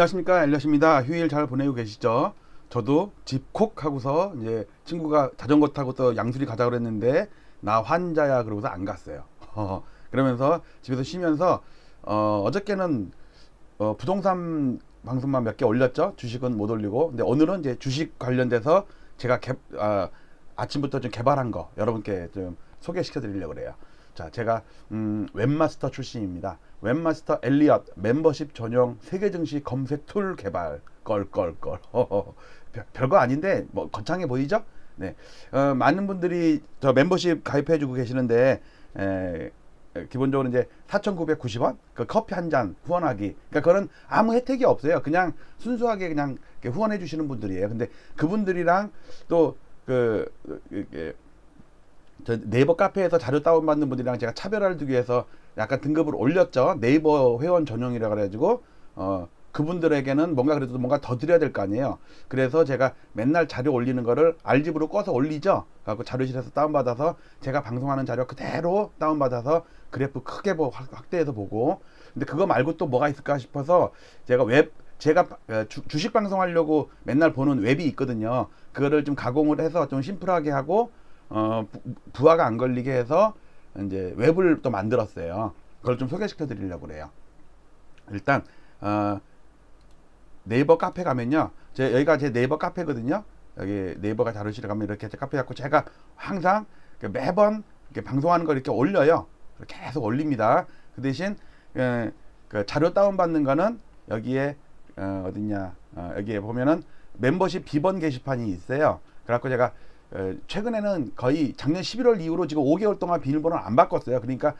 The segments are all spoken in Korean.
안녕하십니까 엘리엇입니다. 휴일 잘 보내고 계시죠? 저도 집콕 하고서 이제 친구가 자전거 타고 또 양수리 가자 그랬는데 나 환자야 그러고서 안 갔어요. 어, 그러면서 집에서 쉬면서 어, 어저께는 어, 부동산 방송만 몇 개 올렸죠. 주식은 못 올리고. 근데 오늘은 이제 주식 관련돼서 제가 개, 아, 아침부터 좀 개발한 거 여러분께 좀 소개시켜 드리려고 그래요. 자, 제가 음, 웹마스터 출신입니다. 웹마스터 엘리엇 멤버십 전용 세계 증시 검색 툴 개발 껄껄껄 별- 별거 아닌데 뭐 거창해 보이죠? 네, 어, 많은 분들이 저 멤버십 가입해주고 계시는데 에, 에, 기본적으로 이제 4,990원 그 커피 한 잔 후원하기. 그러니까 그런 아무 혜택이 없어요. 그냥 순수하게 그냥 후원해 주시는 분들이에요. 근데 그분들이랑 또그 이게 저 네이버 카페에서 자료 다운받는 분들이랑 제가 차별화를 두기 위해서 약간 등급을 올렸죠. 네이버 회원 전용이라 그래가지고 어 그분들에게는 뭔가 그래도 뭔가 더 드려야 될 거 아니에요. 그래서 제가 맨날 자료 올리는 거를 알집으로 꺼서 올리죠. 갖고 자료실에서 다운받아서 제가 방송하는 자료 그대로 다운받아서 그래프 크게 보, 확- 확대해서 보고. 근데 그거 말고 또 뭐가 있을까 싶어서 제가 웹 제가 어, 주, 주식 방송하려고 맨날 보는 웹이 있거든요. 그거를 좀 가공을 해서 좀 심플하게 하고 어, 부, 부하가 안 걸리게 해서 이제 웹을 또 만들었어요. 그걸 좀 소개시켜 드리려고 그래요. 일단 어, 네이버 카페 가면요. 제 여기가 제 네이버 카페거든요. 여기 네이버가 자료실에 가면 이렇게 제 카페 갖고 제가 항상 그 매번 이렇게 방송하는 걸 이렇게 올려요. 계속 올립니다. 그 대신 에, 그 자료 다운 받는 거는 여기에 어, 어딨냐 어, 여기에 보면은 멤버십 비번 게시판이 있어요. 그래갖고 제가 어, 최근에는 거의 작년 11월 이후로 지금 5개월 동안 비밀번호를 안 바꿨어요. 그러니까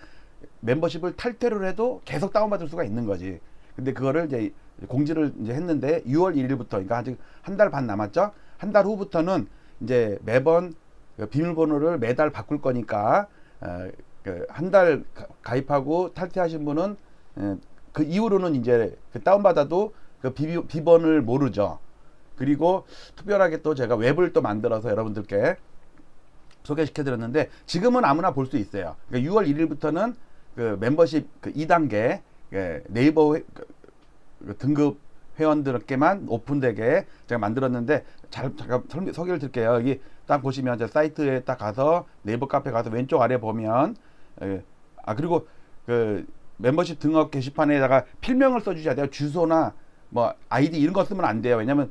멤버십을 탈퇴를 해도 계속 다운받을 수가 있는 거지. 근데 그거를 이제 공지를 이제 했는데 6월 1일부터 그러니까 아직 한 달 반 남았죠. 한 달 후부터는 이제 매번 그 비밀번호를 매달 바꿀 거니까 어, 그한달 가입하고 탈퇴하신 분은 에, 그 이후로는 이제 그 다운받아도 그 비, 비번을 모르죠. 그리고 특별하게 또 제가 웹을 또 만들어서 여러분들께 소개시켜 드렸는데 지금은 아무나 볼 수 있어요. 그러니까 6월 1일부터는 그 멤버십 그 2단계 그 네이버 회- 그- 그 등급 회원들께만 오픈되게 제가 만들었는데 잘 잠깐 설명 소개를 드릴게요. 여기 딱 보시면 제 사이트에 딱 가서 네이버 카페 가서 왼쪽 아래 보면 에, 아 그리고 그 멤버십 등록 게시판에다가 필명을 써주셔야 돼요. 주소나 뭐 아이디 이런 거 쓰면 안 돼요. 왜냐면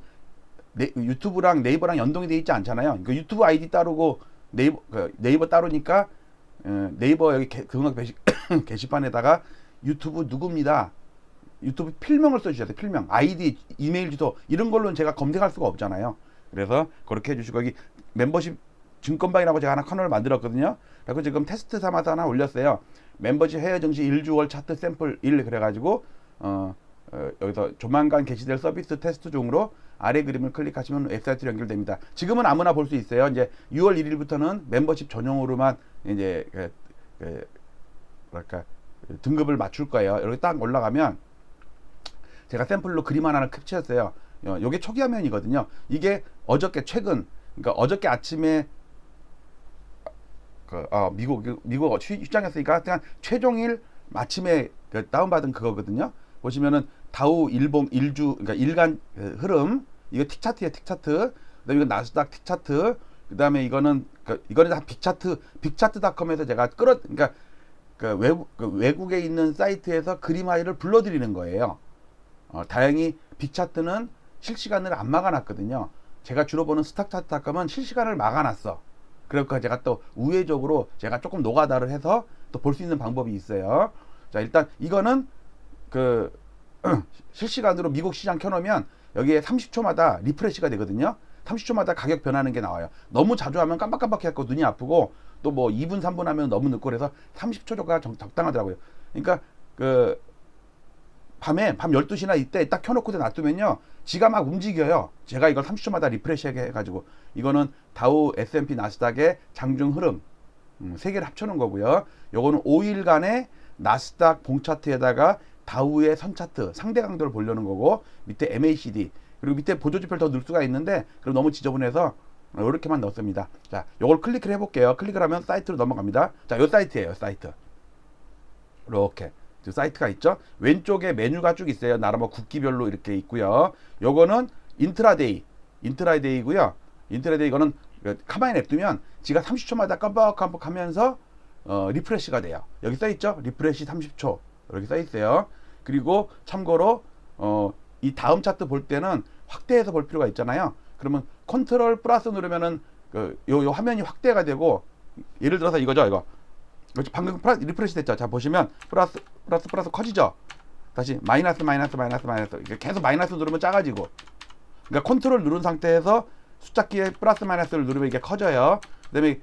네, 유튜브랑 네이버랑 연동이 돼 있지 않잖아요. 그 유튜브 아이디 따르고 네이버 그 네이버 따르니까 어, 네이버 여기 게시, 게시판에다가 유튜브 누구입니다. 유튜브 필명을 써주셔야 돼요. 필명, 아이디, 이메일 주소 이런 걸로는 제가 검색할 수가 없잖아요. 그래서 그렇게 해주시고 여기 멤버십 증권방이라고 제가 하나 커널을 만들었거든요. 그리고 지금 테스트 삼아서 하나 올렸어요. 멤버십 해외 증시 1주월 차트 샘플 1 그래가지고 어, 어, 여기서 조만간 개시될 서비스 테스트 중으로 아래 그림을 클릭하시면 웹사이트로 연결됩니다. 지금은 아무나 볼 수 있어요. 이제 6월 1일부터는 멤버십 전용으로만 이제 그, 그 뭐랄까 등급을 맞출 거예요. 여기 딱 올라가면 제가 샘플로 그림 하나를 캡처했어요. 어, 요게 초기 화면이거든요. 이게 어저께 최근 그러니까 어저께 아침에 그, 어, 미국 미국 그냥 최종일 마침에 그 다운받은 그거거든요. 보시면은 다우 일봉 일주 그러니까 일간 그 흐름 이거 틱 차트예요 틱 차트. 그다음에 이거 나스닥 틱 차트. 그다음에 이거는 그, 이거는 다 빅 차트 빅차트닷컴에서 제가 끌어 그러니까 그 외국 그 외국에 있는 사이트에서 그림 아이를 불러드리는 거예요. 어, 다행히 빅 차트는 실시간을 안 막아놨거든요. 제가 주로 보는 스탁 차트닷컴은 실시간을 막아놨어. 그러니까 제가 또 우회적으로 제가 조금 노가다를 해서 또 볼 수 있는 방법이 있어요. 자 일단 이거는 그 실시간으로 미국 시장 켜놓으면 여기에 30초마다 리프레시가 되거든요. 30초마다 가격 변하는 게 나와요. 너무 자주 하면 깜빡깜빡 해갖고 눈이 아프고 또 뭐 2분 3분 하면 너무 늦고 그래서 30초 정도가 적- 적당하더라고요. 그러니까 그 밤에 밤 12시나 이때 딱 켜놓고 놔두면요. 지가 막 움직여요. 제가 이걸 30초마다 리프레시하게 해가지고 이거는 다우 S&P 나스닥의 장중 흐름 음, 세 개를 합쳐놓은 거고요. 요거는 5일간의 나스닥 봉차트에다가 다우의 선차트 상대 강도를 보려는 거고 밑에 MACD 그리고 밑에 보조지표를 더 넣을 수가 있는데 그럼 너무 지저분해서 이렇게만 넣었습니다. 자, 요걸 클릭을 해볼게요. 클릭을 하면 사이트로 넘어갑니다. 자, 요 사이트예요, 사이트. 이렇게 그 사이트가 있죠. 왼쪽에 메뉴가 쭉 있어요. 나라 뭐 국기별로 이렇게 있고요. 요거는 인트라데이, 인트라데이고요. 인트라데이 이거는 그 가만히 냅두면 지가 30초마다 깜빡깜빡하면서 어, 리프레시가 돼요. 여기 써 있죠. 리프레시 30초 이렇게 써 있어요. 그리고 참고로 어, 이 다음 차트 볼 때는 확대해서 볼 필요가 있잖아요. 그러면 컨트롤 플러스 누르면은 그, 요, 요 화면이 확대가 되고 예를 들어서 이거죠, 이거. 방금 플러스, 리프레시 됐죠. 자, 보시면 플러스, 플러스, 플러스 커지죠. 다시 마이너스, 마이너스, 마이너스, 마이너스. 계속 마이너스 누르면 작아지고. 그러니까 컨트롤 누른 상태에서 숫자키에 플러스, 마이너스를 누르면 이게 커져요. 그 다음에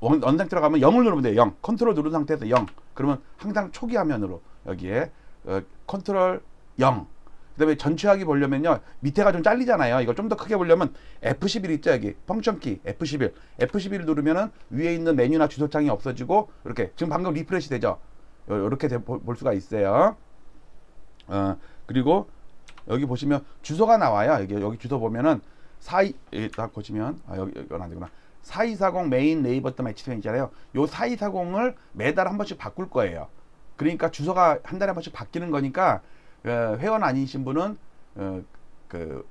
원, 원상 들어가면 0을 누르면 돼요. 0. 컨트롤 누른 상태에서 0. 그러면 항상 초기 화면으로 여기에 어, 컨트롤 0. 그 다음에 전체하기 보려면요 밑에가 좀 잘리잖아요. 이걸 좀 더 크게 보려면 F11 있죠 여기 펑션 키 F11 F11 누르면은 위에 있는 메뉴나 주소창이 없어지고 이렇게 지금 방금 리프레시 되죠. 이렇게 볼 수가 있어요. 어 그리고 여기 보시면 주소가 나와요. 여기 여기 주소 보면은 사이 딱 보시면 아 여기 이건 안 되구나. 4240 메인 네이버 또 매치팬 있잖아요. 요 4240을 매달 한 번씩 바꿀 거예요. 그러니까 주소가 한 달에 한 번씩 바뀌는 거니까 어, 회원 아니신 분은 어, 그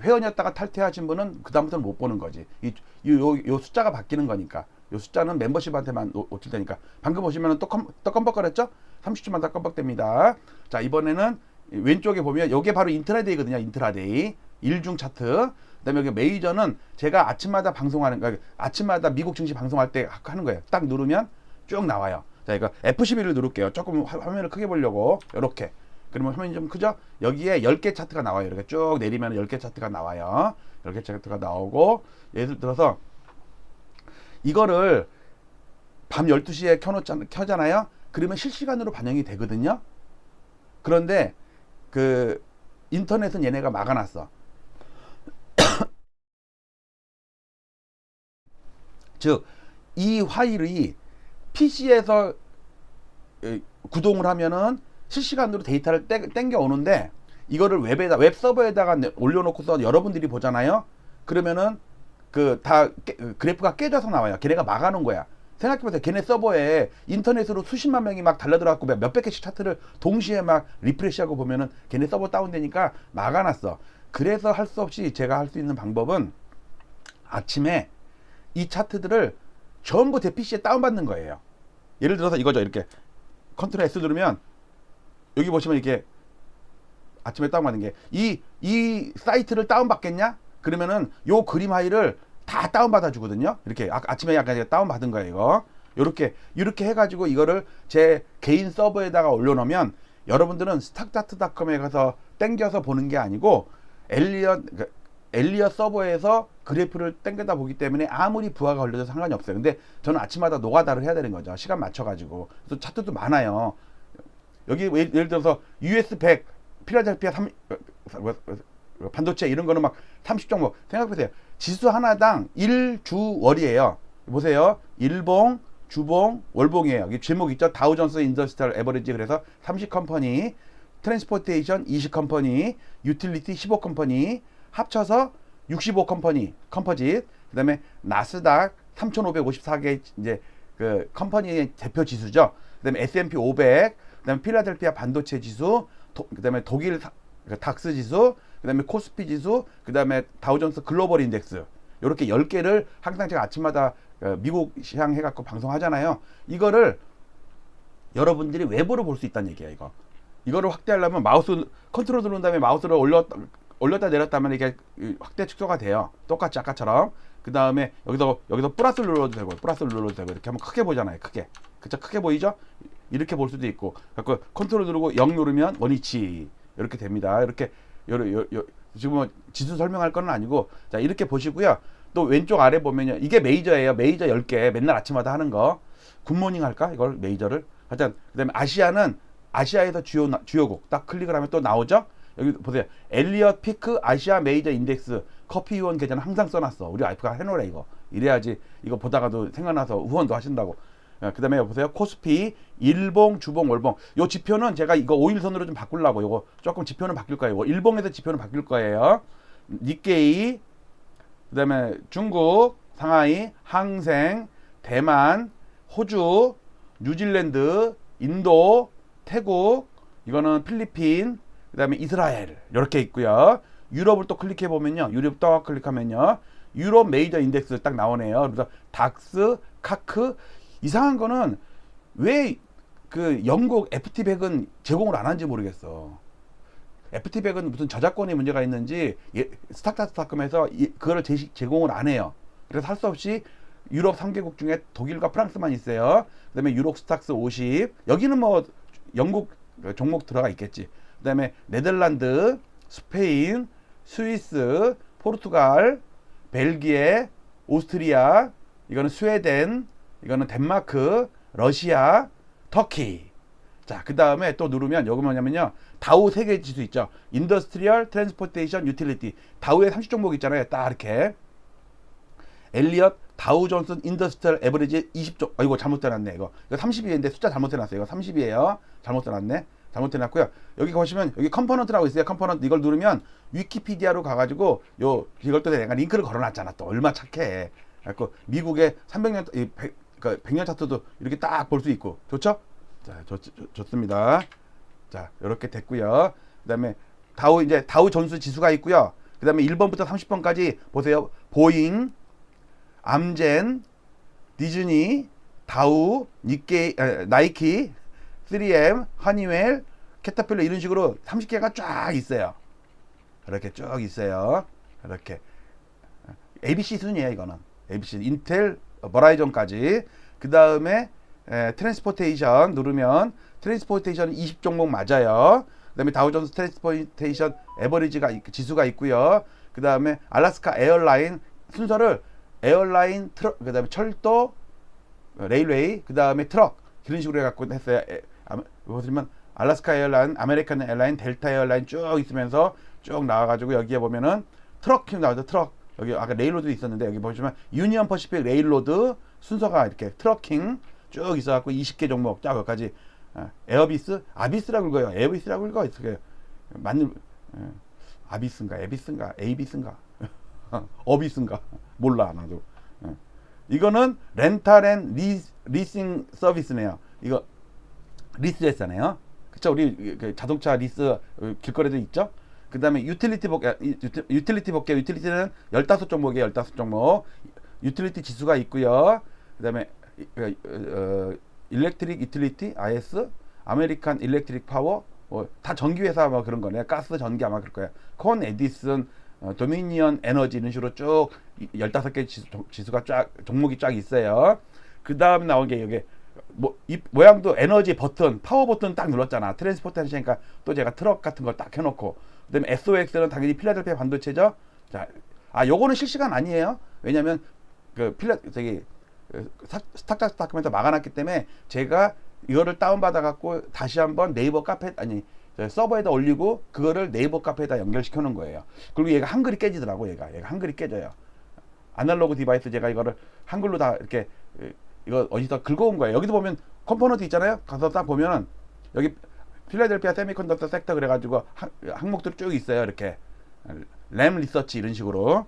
회원이었다가 탈퇴하신 분은 그 다음부터는 못 보는 거지. 이, 요, 요 숫자가 바뀌는 거니까. 요 숫자는 멤버십한테만 테니까. 방금 보시면은 또, 컴, 또 껌뻑거렸죠? 30초만 더 껌뻑됩니다. 자, 이번에는 왼쪽에 보면 요게 바로 인트라데이거든요. 인트라데이. 일중 차트. 그다음에 여기 메이저는 제가 아침마다 방송하는 그러니까 아침마다 미국 증시 방송할 때 하는 거예요. 딱 누르면 쭉 나와요. 자, 이거 F11을 누를게요. 조금 화, 화면을 크게 보려고. 요렇게. 그러면 화면이 좀 크죠? 여기에 10개 차트가 나와요. 이렇게 쭉 내리면 10개 차트가 나와요. 10개 차트가 나오고 예를 들어서 이거를 밤 12시에 켜놓잖아, 켜잖아요. 그러면 실시간으로 반영이 되거든요. 그런데 그 인터넷은 얘네가 막아놨어. 즉, 이 파일이 PC에서 구동을 하면은 실시간으로 데이터를 땡겨 오는데 이거를 웹에다 웹 서버에다가 올려놓고서 여러분들이 보잖아요. 그러면은 그 다 그래프가 깨져서 나와요. 걔네가 막아놓은 거야. 생각해보세요. 걔네 서버에 인터넷으로 수십만 명이 막 달려들어갖고 몇백 개씩 차트를 동시에 막 리프레시하고 보면은 걔네 서버 다운되니까 막아놨어. 그래서 할 수 없이 제가 할 수 있는 방법은 아침에 이 차트들을 전부 제 PC에 다운받는 거예요. 예를 들어서 이거죠. 이렇게 컨트롤 S 누르면 여기 보시면 이렇게 아침에 다운받는 게 이 이 사이트를 다운받겠냐? 그러면은 요 그림 파일을 다 다운받아 주거든요. 이렇게 아, 아침에 약간 다운받은 거예요, 이거. 요렇게 이렇게 해 가지고 이거를 제 개인 서버에다가 올려 놓으면 여러분들은 스탁다트닷컴에 가서 땡겨서 보는 게 아니고 엘리엇 그 엘리엇 서버에서 그래프를 땡겨다 보기 때문에 아무리 부하가 걸려도 상관이 없어요. 근데 저는 아침마다 노가다를 해야 되는 거죠. 시간 맞춰 가지고. 그래서 차트도 많아요. 여기 예를 들어서 US 100 필라델피아 3 반도체 이런 거는 막 30종목 생각해보세요. 지수 하나당 1주월이에요. 보세요. 일봉, 주봉, 월봉이에요. 여기 제목 있죠? 다우존스 인더스트리얼 에버리지 그래서 30 컴퍼니, 트랜스포테이션 20 컴퍼니, 유틸리티 15 컴퍼니 합쳐서 65 컴퍼니, 컴퍼짓. 그다음에 나스닥 3,554개 이제 그 컴퍼니의 대표 지수죠. 그다음에 S&P 500, 그다음에 필라델피아 반도체 지수, 도, 그다음에 독일 사, 그 닥스 지수, 그다음에 코스피 지수, 그다음에 다우존스 글로벌 인덱스. 이렇게 10개를 항상 제가 아침마다 그 미국 시향 해갖고 방송하잖아요. 이거를 여러분들이 외부로 볼 수 있다는 얘기예요, 이거. 이거를 확대하려면 마우스 컨트롤 누른 다음에 마우스를 올렸, 올렸다 내렸다면 이게 확대 축소가 돼요. 똑같이 아까처럼. 그 다음에 여기서 여기서 플러스를 눌러도 되고 플러스를 눌러도 되고 이렇게 하면 크게 보잖아요. 크게. 그쵸? 크게 보이죠? 이렇게 볼 수도 있고. 갖고 컨트롤 누르고 0 누르면 원위치 이렇게 됩니다. 이렇게 요, 요, 요, 지금 뭐 지수 설명할 건 아니고 자 이렇게 보시고요. 또 왼쪽 아래 보면요. 이게 메이저예요. 메이저 10개 맨날 아침마다 하는 거. 굿모닝 할까? 이걸 메이저를. 하여튼 그다음에 아시아는 아시아에서 주요 주요국 딱 클릭을 하면 또 나오죠. 여기 보세요. 엘리엇 피크 아시아 메이저 인덱스 커피 후원 계좌는 항상 써놨어. 우리 와이프가 해놓으래 이거. 이래야지 이거 보다가도 생각나서 후원도 하신다고. 그 다음에 보세요. 코스피, 일봉, 주봉, 월봉. 요 지표는 제가 이거 5일선으로 좀 바꾸려고. 요거 조금 지표는 바뀔 거예요. 일봉에서 지표는 바뀔 거예요. 니케이, 그 다음에 중국, 상하이, 항생, 대만, 호주, 뉴질랜드, 인도, 태국, 이거는 필리핀, 그 다음에 이스라엘 이렇게 있고요. 유럽을 또 클릭해 보면요. 유럽 또 클릭하면요. 유럽 메이저 인덱스 딱 나오네요. 그래서 닥스, 카크 이상한 거는 왜 그 영국 FT100은 제공을 안 하는지 모르겠어. FT100은 무슨 저작권의 문제가 있는지 예, 스타트스타컴에서 그거를 제시, 제공을 안 해요. 그래서 할 수 없이 유럽 3개국 중에 독일과 프랑스만 있어요. 그 다음에 유럽 스탁스 50. 여기는 뭐 영국 종목 들어가 있겠지. 그 다음에 네덜란드, 스페인, 스위스, 포르투갈, 벨기에, 오스트리아, 이거는 스웨덴, 이거는 덴마크, 러시아, 터키. 자, 그 다음에 또 누르면 여기 뭐냐면요. 다우 세계 지수 있죠. 인더스트리얼, 트랜스포테이션, 유틸리티. 다우의 30종목 있잖아요. 딱 이렇게. 엘리엇, 다우 존슨 인더스트리얼 에버리지 20종. 아이고 잘못 해놨네 이거. 이거 30이인데 숫자 잘못 해놨어요. 이거 30이에요. 잘못 해놨네. 잘못 해놨고요. 여기 보시면 여기 컴포넌트라고 있어요. 컴포넌트 이걸 누르면 위키피디아로 가가지고 요 이걸 또 내가 링크를 걸어놨잖아. 또 얼마 착해. 그래갖고 미국의 300년 이 100, 그러니까 100년 차트도 이렇게 딱 볼 수 있고 좋죠? 자 좋, 좋, 좋 습니다. 자 이렇게 됐고요. 그다음에 다우 이제 다우 전수 지수가 있고요. 그다음에 1번부터 30번까지 보세요. 보잉, 암젠, 디즈니, 다우, 니케, 에, 나이키, 3M, 허니웰, 캐터필러 이런 식으로 30개가 쫙 있어요. 이렇게 쭉 있어요. 이렇게 ABC 순이에요, 이거는. ABC, 인텔, 버라이전까지. 그 다음에 트랜스포테이션 누르면 트랜스포테이션 20 종목 맞아요. 그 다음에 다우존스 트랜스포테이션 에버리지가 있- 지수가 있고요. 그 다음에 알라스카 에어라인 순서를 에어라인 트럭 그 다음에 철도 어, 레일웨이 그 다음에 트럭 이런 식으로 해갖고 했어요. 보시면 알라스카 에어라인, 아메리칸 에어라인, 델타 에어라인 쭉 있으면서 쭉 나와가지고 여기에 보면은 트럭 키 나오죠. 트럭 여기 아까 레일로드 있었는데 여기 보시면 유니언 퍼시픽 레일로드 순서가 이렇게 트럭킹 쭉 있어갖고 20개 종목 쫙 여기까지 어, 에어비스 아비스라고 읽어요. 에어비스라고 읽어 있어요. 맞는 어, 아비스인가 에비스인가 에이비스인가 어비스인가 몰라 나도. 어. 이거는 렌탈 앤 리, 리싱 서비스네요. 이거 리스 했잖아요. 그쵸? 우리 그 자동차 리스 어, 길거리도 있죠? 그 다음에 유틸리티 유틸- 유틸리티 볼게요. 유틸리티는 15종목이에요. 15종목. 유틸리티 지수가 있고요. 그 다음에 어, 일렉트릭 유틸리티, IS, 아메리칸 일렉트릭 파워, 뭐, 다 전기회사 뭐 그런 거네. 가스, 전기 아마 그럴 거예요. 콘, 에디슨, 어, 도미니언 에너지 이런 식으로 쭉 15개 지수, 지수가 쫙, 종목이 쫙 있어요. 그 다음 나온 게 여기 뭐, 이 모양도 에너지 버튼, 파워 버튼 딱 눌렀잖아. 트랜스포테이션이니까 또 제가 트럭 같은 걸 딱 해놓고. 그 다음에 SOX는 당연히 필라델피아 반도체죠. 자, 아, 요거는 실시간 아니에요. 왜냐면 그 필라, 저기, 그 사- 스탁작스타컴에서 막아놨기 때문에 제가 이거를 다운받아갖고 다시 한번 네이버 카페, 아니, 저 서버에다 올리고 그거를 네이버 카페에다 연결시켜 놓은 거예요. 그리고 얘가 한글이 깨지더라고, 얘가. 얘가 한글이 깨져요. 아날로그 디바이스 제가 이거를 한글로 다 이렇게 에, 이거 어디서 긁어온 거예요. 여기도 보면 컴포넌트 있잖아요. 가서 딱 보면은 여기 필라델피아 세미컨덕터 섹터 그래가지고 항, 항목들이 쭉 있어요. 이렇게 램 리서치 이런 식으로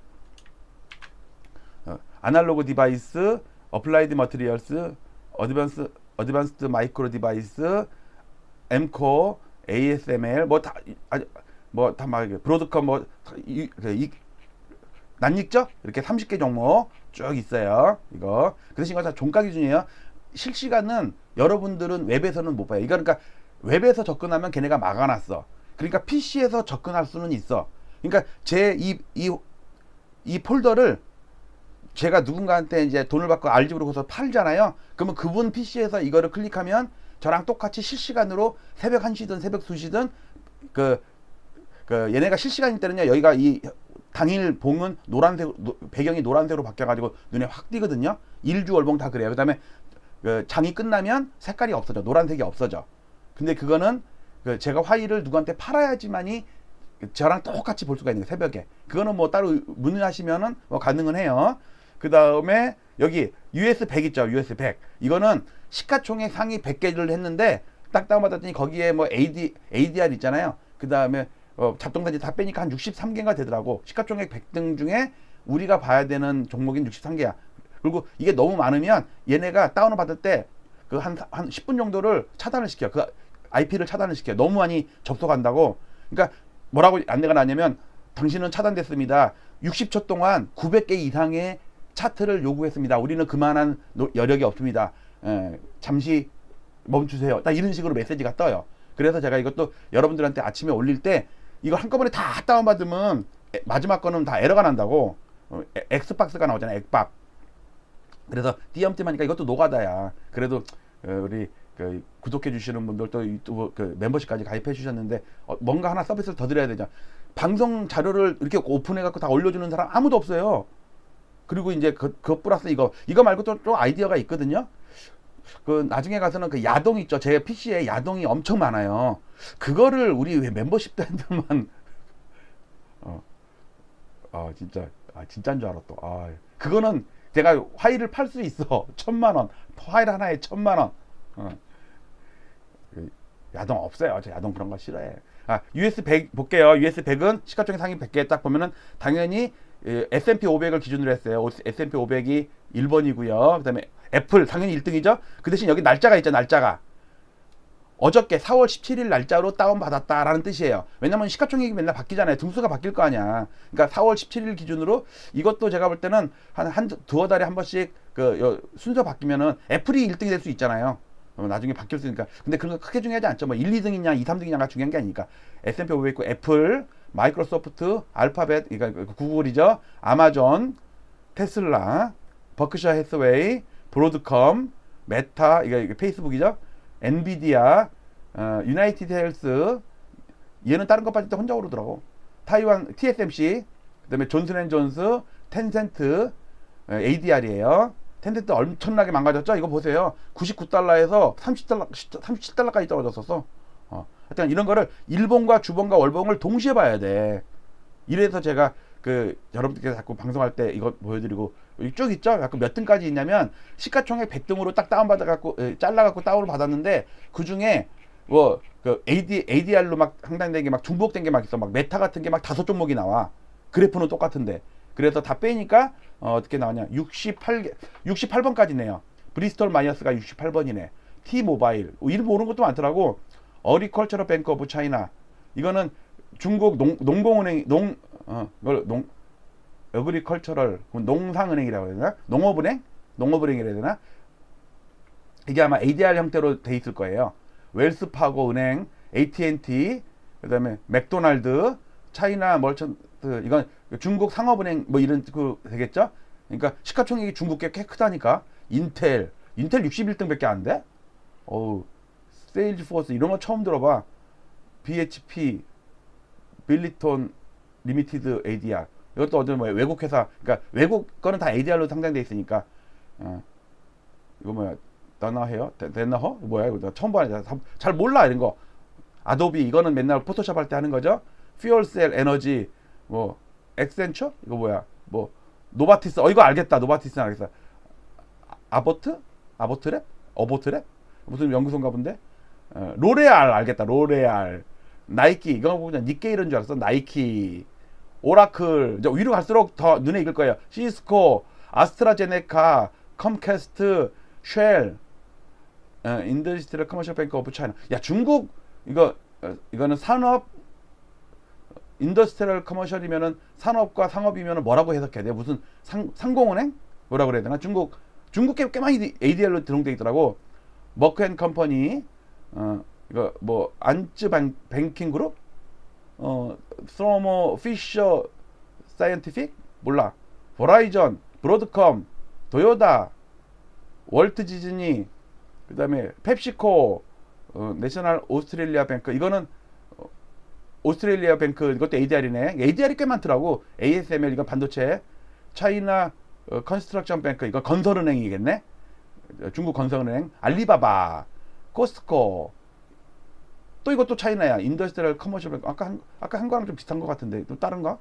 어, 아날로그 디바이스, 어플라이드 머티리얼스, 어드밴스 어드밴스드 마이크로 디바이스, 엠코, ASML 뭐다 뭐다막 브로드컴 뭐 이, 이, 낯익죠? 이렇게 30개 종목 쭉 있어요. 이거. 그 대신 다 종가 기준이에요. 실시간은 여러분들은 웹에서는 못 봐요. 이거 그러니까 웹에서 접근하면 걔네가 막아놨어. 그러니까 PC에서 접근할 수는 있어. 그러니까 제 이 이 이 폴더를 제가 누군가한테 이제 돈을 받고 알집으로 가서 팔잖아요. 그러면 그분 PC에서 이거를 클릭하면 저랑 똑같이 실시간으로 새벽 1시든 새벽 2시든 그, 그 얘네가 실시간일 때는요. 여기가 이 당일 봉은 노란색 노- 배경이 노란색으로 바뀌어가지고 눈에 확 띄거든요. 일주월봉 다 그래요. 그다음에 그 장이 끝나면 색깔이 없어져 노란색이 없어져. 근데 그거는 그 제가 화일을 누구한테 팔아야지만이 저랑 똑같이 볼 수가 있는 거예요, 새벽에. 그거는 뭐 따로 문의하시면은 뭐 가능은 해요. 그 다음에 여기 US 100 있죠, US 100. 이거는 시가총액 상위 100개를 했는데 딱 다운받았더니 거기에 뭐 AD, ADR 있잖아요. 그 다음에 어, 잡동사지 다 빼니까 한 63개가 되더라고. 시가총액 100등 중에 우리가 봐야 되는 종목인 63개야. 그리고 이게 너무 많으면 얘네가 다운을 받을 때 그 한 한 10분 정도를 차단을 시켜. 그 IP를 차단을 시켜요. 너무 많이 접속한다고. 그러니까 뭐라고 안내가 나냐면 당신은 차단됐습니다. 60초 동안 900개 이상의 차트를 요구했습니다. 우리는 그만한 노- 여력이 없습니다. 에, 잠시 멈추세요. 딱 이런 식으로 메시지가 떠요. 그래서 제가 이것도 여러분들한테 아침에 올릴 때 이거 한꺼번에 다 다운받으면 에- 마지막 거는 다 에러가 난다고. 어, 에- 엑스박스가 나오잖아요. 엑박. 그래서 띄엄띄엄하니까 이것도 노가다야. 그래도 어, 우리 그 구독해 주시는 분들도 유튜브 그 멤버십까지 가입해 주셨는데 어, 뭔가 하나 서비스를 더 드려야 되죠. 방송 자료를 이렇게 오픈해 갖고 다 올려주는 사람 아무도 없어요. 그리고 이제 그, 그것 플러스 이거 이거 말고 또, 또 아이디어가 있거든요. 그 나중에 가서는 그 야동 있죠. 제 PC에 야동이 엄청 많아요. 그거를 우리 왜 멤버십 단들만 어, 아 진짜 아 진짜인 줄 알았다. 아 그거는 제가 파일을 팔 수 있어. 천만 원 파일 하나에 천만 원. 어. 그 야동 없어요. 저 야동 그런 거 싫어해. 아 US 100 볼게요. US 100은 시가총액 상위 100개 딱 보면은 당연히 예, S&P 500을 기준으로 했어요. S&P 500이 1번이고요. 그다음에 애플 당연히 1등이죠. 그 대신 여기 날짜가 있죠. 날짜가 어저께 4월 17일 날짜로 다운받았다라는 뜻이에요. 왜냐면 시가총액이 맨날 바뀌잖아요. 등수가 바뀔 거 아니야. 그러니까 4월 17일 기준으로 이것도 제가 볼 때는 한, 한 두어 달에 한 번씩 그 여- 순서 바뀌면은 애플이 1등이 될 수 있잖아요. 어, 나중에 바뀔 수 있으니까. 근데 그런 거 크게 중요하지 않죠. 뭐 1, 2등이냐, 2, 3등이냐가 중요한 게 아니니까. S&P 500 있고 애플, 마이크로소프트, 알파벳, 그러니까 구글이죠. 아마존, 테슬라, 버크셔 해스웨이, 브로드컴, 메타, 이게, 페이스북이죠. 엔비디아, 어, 유나이티드 헬스, 얘는 다른 것 빠질 때 혼자 오르더라고. 타이완 TSMC, 그다음에 존슨앤존스, 텐센트, ADR이에요. 텐센트 엄청나게 망가졌죠? 이거 보세요. 99달러에서 30달러, 37달러까지 떨어졌었어. 어. 하여튼 이런 거를 일본과 주봉과 월봉을 동시에 봐야 돼. 이래서 제가 그 여러분들께서 자꾸 방송할 때 이거 보여드리고 쭉 있죠? 자꾸 몇 등까지 있냐면 시가총액 100등으로 딱 다운받아 갖고 잘라 갖고 다운을 받았는데 그 중에 뭐그 AD ADR로 막 상당된 게 막 중복된 게 막 있어. 막 메타 같은 게 막 다섯 종목이 나와. 그래프는 똑같은데. 그래서 다 빼니까 어, 어떻게 나오냐? 68 68번까지네요. 브리스톨 마이어스가 68번이네. T 모바일. 이름 모르는 것도 많더라고. 어리컬처럴 뱅크 오브 차이나. 이거는 중국 농, 농공은행 농 어, 농 어그리컬처럴 농상은행이라고 해야 되나? 농업은행? 농업은행이라 해야 되나? 이게 아마 ADR 형태로 돼 있을 거예요. 웰스파고 은행, AT&T, 그다음에 맥도날드, 차이나 멀천트 이건 중국 상업은행 뭐 이런 그 되겠죠? 그러니까 시가총액이 중국 게꽤 크다니까. 인텔, 인텔 61등밖에 안 돼? 어우, 세일즈포스 이런 거 처음 들어봐. BHP, 빌리톤 리미티드 ADR 이것도 어떤 뭐 외국 회사 그러니까 외국 거는 다 ADR로 상장돼 있으니까. 어. 이거 뭐야 다나해요? 데나허? 뭐야 이거 나 처음 봐야 잘 몰라 이런 거. 아도비 이거는 맨날 포토샵 할 때 하는 거죠? 퓨얼셀 에너지 뭐 엑센처 이거 뭐야 뭐 노바티스 어 이거 알겠다. 노바티스는 알겠어. 아버트 아버트랩 어버트랩 무슨 연구소인가 본데? 어, 로레알 알겠다. 로레알 나이키 이거 그냥 니케 이런 줄 알았어? 나이키 오라클 이제 위로 갈수록 더 눈에 익을 거예요. 시스코 아스트라제네카 컴캐스트 쉘 어, 인더스트리얼 커머셜 뱅크 오브 차이나. 야 중국 이거 어, 이거는 산업 인더스트리얼 커머셜이면은 산업과 상업이면은 뭐라고 해석해야 돼 무슨 상, 상공은행? 뭐라 그래야 되나? 중국 중국 꽤, 꽤 많이 ADR로 등록돼 있더라고. 머크앤 컴퍼니 어 이거 뭐 안츠 뱅, 뱅킹 그룹 어 스로모 피셔 사이언티픽 몰라. 버라이전 브로드컴 도요다 월트 디즈니 그 다음에 펩시코 어, 내셔널 오스트레일리아 뱅크 이거는 어, 오스트레일리아 뱅크 이것도 ADR이네 ADR이 꽤 많더라고. ASML 이건 반도체. 차이나 어, 컨스트럭션 뱅크 이거 건설은행이겠네. 어, 중국 건설은행. 알리바바 코스코 또 이것도 차이나야. 인더스트리얼 커머셜 아까 한, 아까 한 거랑 좀 비슷한 것 같은데. 또 다른가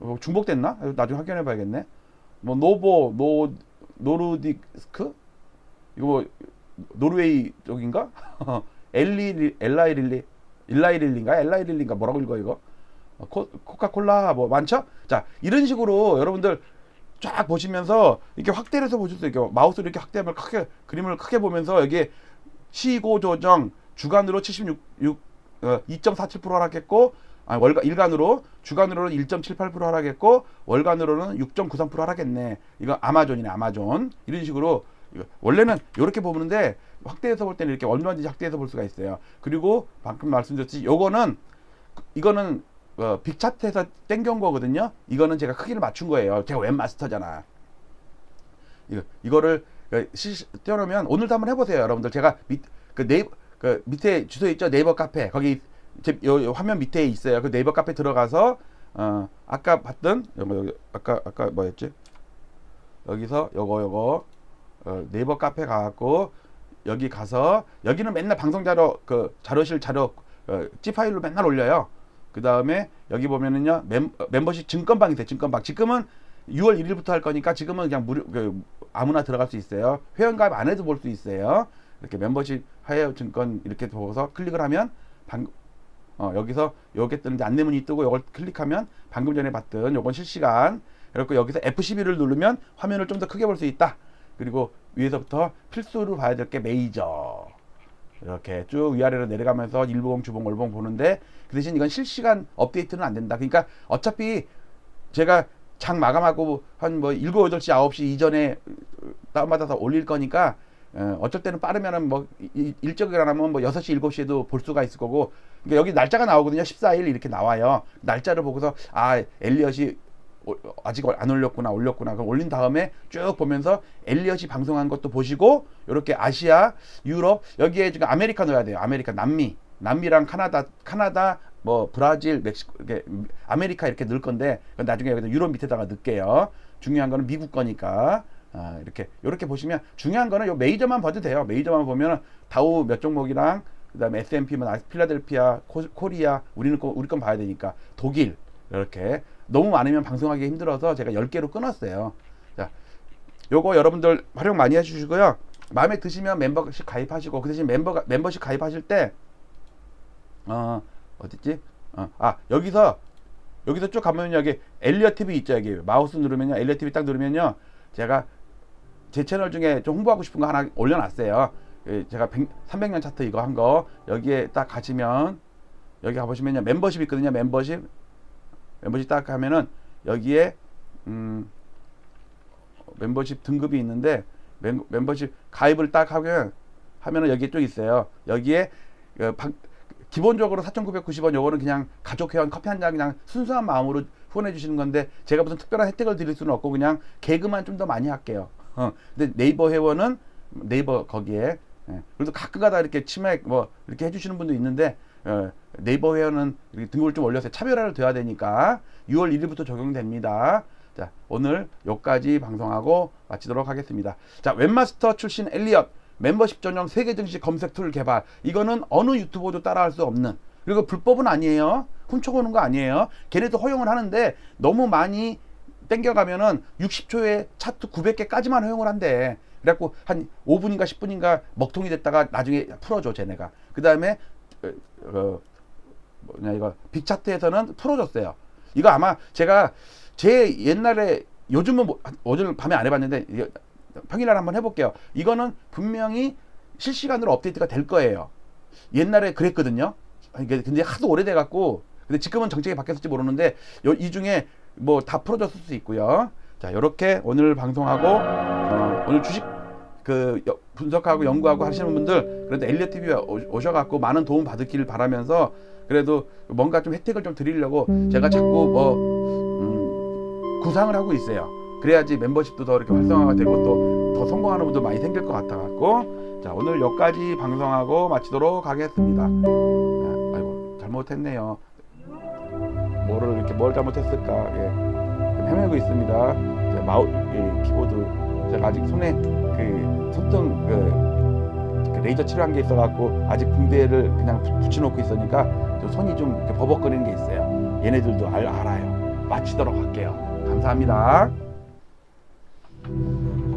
어, 중복됐나? 나중에 확인해 봐야겠네. 뭐 노보 노 노르디스크? 이거 뭐 노르웨이 쪽인가? 엘리 엘라이 릴리 일라이 릴리인가? 엘라이 릴리인가? 뭐라고 읽어 이거? 어, 코, 코카콜라 뭐 많죠? 자 이런 식으로 여러분들 쫙 보시면서 이렇게 확대를 해서 보실 수 있게 마우스로 이렇게 확대하면 크게 그림을 크게 보면서 여기에 시고 조정 주간으로 76 어, 2.47% 하락했고 아, 월간 일간으로 주간으로는 1.78% 하락했고 월간으로는 6.93% 하락했네. 이거 아마존이네 아마존 이런 식으로 원래는 이렇게 보는데 확대해서 볼 때는 이렇게 얼마든지 확대해서 볼 수가 있어요. 그리고 방금 말씀드렸듯이 요거는 이거는 어, 빅차트에서 땡겨온 거거든요. 이거는 제가 크기를 맞춘 거예요. 제가 웹마스터잖아. 이거 이거를 그 시- 띄워놓으면 오늘도 한번 해보세요, 여러분들. 제가 밑, 그 네이버 그 밑에 주소 있죠, 네이버 카페 거기 제, 요, 요 화면 밑에 있어요. 그 네이버 카페 들어가서 어 아까 봤던 여기, 여기 아까 아까 뭐였지? 여기서 요거 요거 어, 네이버 카페 가갖고 여기 가서 여기는 맨날 방송 자료 그 자료실 자료 어, 파일로 맨날 올려요. 그 다음에 여기 보면은요 멤, 어, 멤버십 증권방이 돼 증권방 지금은 6월 1일부터 할 거니까 지금은 그냥 무료 그, 아무나 들어갈 수 있어요. 회원가입 안 해도 볼 수 있어요. 이렇게 멤버십 하여 증권 이렇게 보고서 클릭을 하면 방 어, 여기서 요게 뜨는데 안내문이 뜨고 요걸 클릭하면 방금 전에 봤던 요건 실시간 그리고 여기서 F12를 누르면 화면을 좀 더 크게 볼 수 있다. 그리고 위에서부터 필수로 봐야 될 게 메이저 이렇게 쭉 위아래로 내려가면서 일보공 주봉 월봉 보는데 그 대신 이건 실시간 업데이트는 안 된다. 그러니까 어차피 제가 장 마감하고 한 뭐 7, 8시, 9시 이전에 다운받아서 올릴 거니까 어, 어쩔 때는 빠르면은 뭐안 하면 뭐 6시, 7시에도 볼 수가 있을 거고. 그러니까 여기 날짜가 나오거든요. 14일 이렇게 나와요. 날짜를 보고서 아, 엘리엇이 오- 아직 안 올렸구나 올렸구나. 그럼 올린 다음에 쭉 보면서 엘리엇이 방송한 것도 보시고 이렇게 아시아 유럽 여기에 지금 아메리카 넣어야 돼요. 아메리카 남미. 남미랑 카나다 카나다 뭐 브라질 멕시코 이렇게 아메리카 이렇게 넣을 건데 그건 나중에 여기다 유럽 밑에다가 넣을게요. 중요한 거는 미국 거니까 아, 이렇게 이렇게 보시면 중요한 거는 요 메이저만 봐도 돼요 메이저만 보면 다우 몇 종목이랑 그다음에 S&P만 필라델피아 코, 코리아 우리는 거, 우리 건 봐야 되니까 독일 이렇게 너무 많으면 방송하기 힘들어서 제가 10개로 끊었어요. 자, 요거 여러분들 활용 많이 해주시고요. 마음에 드시면 멤버십 가입하시고 그 대신 멤버 멤버십 가입하실 때 어, 어딨지? 어, 아 여기서 여기서 쭉 가면 여기 엘리어 TV 있죠 여기 마우스 누르면요 엘리어 TV 딱 누르면요 제가 제 채널 중에 좀 홍보하고 싶은 거 하나 올려놨어요. 예, 제가 100, 300년 차트 이거 한 거 여기에 딱 가시면 여기 가보시면요 멤버십 있거든요 멤버십 멤버십 딱 하면은 여기에 음 멤버십 등급이 있는데 멤, 멤버십 가입을 딱 하면 하면은 여기에 또 있어요 여기에 그 방- 기본적으로 4,990원 요거는 그냥 가족 회원 커피 한 잔 그냥 순수한 마음으로 후원해 주시는 건데 제가 무슨 특별한 혜택을 드릴 수는 없고 그냥 개그만 좀 더 많이 할게요. 어. 근데 네이버 회원은 네이버 거기에 예. 그래도 가끔가다 이렇게 치맥 뭐 이렇게 해주시는 분도 있는데 어, 네이버 회원은 등급을 좀 올려서 차별화를 돼야 되니까 6월 1일부터 적용됩니다. 자 오늘 여기까지 방송하고 마치도록 하겠습니다. 자 웹마스터 출신 엘리엇 멤버십 전용 세계 증시 검색 툴 개발 이거는 어느 유튜버도 따라할 수 없는 그리고 불법은 아니에요 훔쳐오는 거 아니에요 걔네도 허용을 하는데 너무 많이 땡겨가면은 60초에 차트 900개까지만 허용을 한대 그래갖고 한 5분인가 10분인가 먹통이 됐다가 나중에 풀어줘 쟤네가 그 다음에 어, 어, 뭐냐 이거 빅차트에서는 풀어줬어요 이거 아마 제가 제 옛날에 요즘은 뭐, 어제는 밤에 안 해봤는데 평일날 한번 해볼게요. 이거는 분명히 실시간으로 업데이트가 될 거예요. 옛날에 그랬거든요. 근데 하도 오래돼 갖고 근데 지금은 정책이 바뀌었을지 모르는데 요- 이 중에 뭐 다 풀어졌을 수 있고요. 자 이렇게 오늘 방송하고 어, 오늘 주식 그 여- 분석하고 연구하고 하시는 분들 그래도 엘리어 TV에 오셔갖고 많은 도움 받을기를 바라면서 그래도 뭔가 좀 혜택을 좀 드리려고 제가 자꾸 뭐 음, 구상을 하고 있어요. 그래야지 멤버십도 더 이렇게 활성화가 되고 또 더 성공하는 분도 많이 생길 것 같아 갖고 자 오늘 여기까지 방송하고 마치도록 하겠습니다. 아, 아이고 잘못했네요. 뭐를 이렇게 뭘 잘못했을까? 예. 좀 헤매고 있습니다. 제 마우 이 키보드 제가 아직 손에 그 손등 그, 그 레이저 치료한 게 있어갖고 아직 붕대를 그냥 붙- 붙여놓고 있으니까 좀 손이 좀 이렇게 버벅거리는 게 있어요. 얘네들도 알, 알아요. 마치도록 할게요. 감사합니다.